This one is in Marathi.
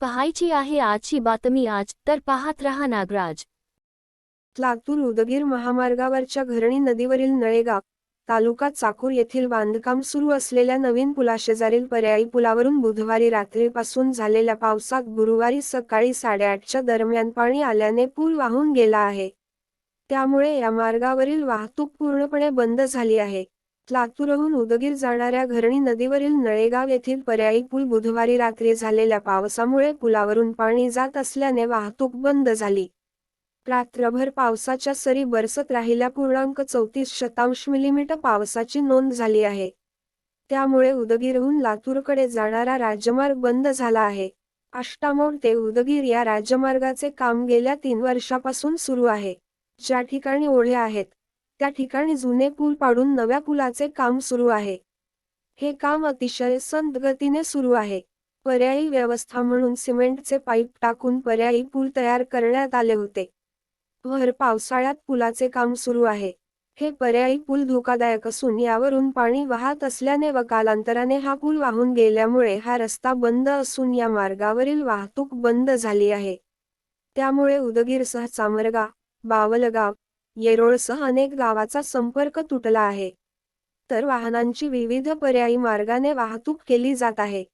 पाहायची आहे आजची बातमी आज तर पाहत रहा नागराज. लातूर उदगीर महामार्गावरच्या घरणी नदीवरील नळेगाव तालुका चाकूर येथील बांधकाम सुरू असलेल्या नवीन पुलाशेजारील पर्यायी पुलावरून बुधवारी रात्रीपासून झालेल्या पावसात गुरुवारी सकाळी साडेआठच्या दरम्यान पाणी आल्याने पूल वाहून गेला आहे. त्यामुळे या मार्गावरील वाहतूक पूर्णपणे बंद झाली आहे. लातूरहून उदगीर जाणाऱ्या घरणी नदीवरील नळेगाव येथील पर्यायी पूल बुधवारी रात्री झालेल्या पावसामुळे पुलावरून पाणी जात असल्याने वाहतूक बंद झाली. रात्रभर पावसाच्या सरी बरसत राहिल्या पूर्णांक चौतीस शतांश मिलीमीटर पावसाची नोंद झाली आहे. त्यामुळे उदगीरहून लातूरकडे जाणारा राजमार्ग बंद झाला आहे. अष्टामोड ते उदगीर या राजमार्गाचे काम गेल्या तीन वर्षापासून सुरू आहे. ज्या ठिकाणी ओढे आहेत त्या ठिकाणी जुने पूल पाडून नव्या पुलाचे काम सुरू आहे. हे काम अतिशय संत गतीने सुरू आहे. पर्यायी व्यवस्था म्हणून सिमेंटचे पाईप टाकून पर्यायी पूल तयार करण्यात आले होते. भर पावसाळ्यात पुलाचे काम सुरू आहे. हे पर्यायी पूल धोकादायक असून यावरून पाणी वाहत असल्याने व कालांतराने हा पूल वाहून गेल्यामुळे हा रस्ता बंद असून या मार्गावरील वाहतूक बंद झाली आहे. त्यामुळे उदगीरसह चामरगा बावलगाव येरोळसह अनेक गावाचा संपर्क तुटला आहे. तर वाहनांची विविध पर्यायी मार्गाने वाहतूक केली जात आहे.